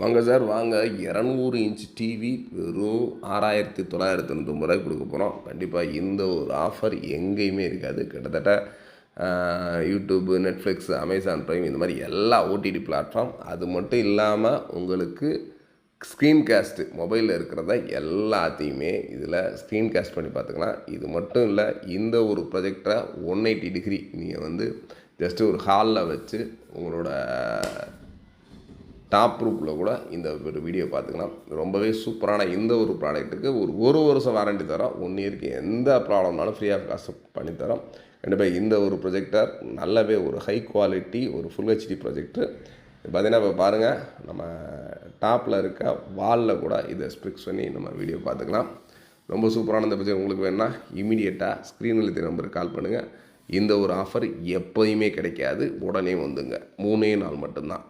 வாங்க சார் வாங்க. இரநூறு இன்ச் டிவி வெறும் ஆறாயிரத்தி தொள்ளாயிரத்தி தொண்ணூத்தொம்பது ரூபாய் கொடுக்க போகிறோம் கண்டிப்பாக இந்த ஒரு ஆஃபர் எங்கேயுமே இருக்காது. கிட்டத்தட்ட யூடியூப்பு நெட்ஃப்ளிக்ஸ் அமேசான் ப்ரைம் இந்த மாதிரி எல்லா ஓடிடி பிளாட்ஃபார்ம் அது மட்டும் இல்லாமல் உங்களுக்கு ஸ்க்ரீன் கேஸ்ட்டு மொபைலில் இருக்கிறத எல்லாத்தையுமே இதில் ஸ்க்ரீன் கேஸ்ட் பண்ணி பார்த்துக்கலாம். இது மட்டும் இல்லை இந்த ஒரு ப்ரொஜெக்டரை ஒன் எயிட்டி டிகிரி நீங்கள் வந்து ஜஸ்ட்டு ஒரு ஹாலில் வச்சு உங்களோட டாப் ரூப்பில் கூட இந்த ஒரு வீடியோ பார்த்துக்கலாம். ரொம்பவே சூப்பரான இந்த ஒரு ப்ராடக்ட்டுக்கு ஒரு ஒரு வருஷம் வாரண்டி தரோம். ஒன் இயருக்கு எந்த ப்ராப்ளம்னாலும் ஃப்ரீ ஆஃப் காஸ்ட் பண்ணித்தரோம் கண்டிப்பாக இந்த ஒரு ப்ரொஜெக்டர் நல்லாவே ஒரு ஹை குவாலிட்டி ஒரு ஃபுல் ஹெச்டி ப்ரொஜெக்டர் பார்த்தீங்கன்னா இப்போ பாருங்கள் நம்ம டாப்பில் இருக்க வாலில் கூட இதை ஸ்ப்ரிக்ஸ் பண்ணி நம்ம வீடியோ பார்த்துக்கலாம். ரொம்ப சூப்பரான இந்த ப்ரொஜெக்ட் உங்களுக்கு வேணால் இமீடியட்டாக ஸ்க்ரீனில் இந்த நம்பருக்கு கால் பண்ணுங்கள் இந்த ஒரு ஆஃபர் எப்போயுமே கிடைக்காது. உடனே வந்துங்க மூணே நாள் மட்டும்தான்.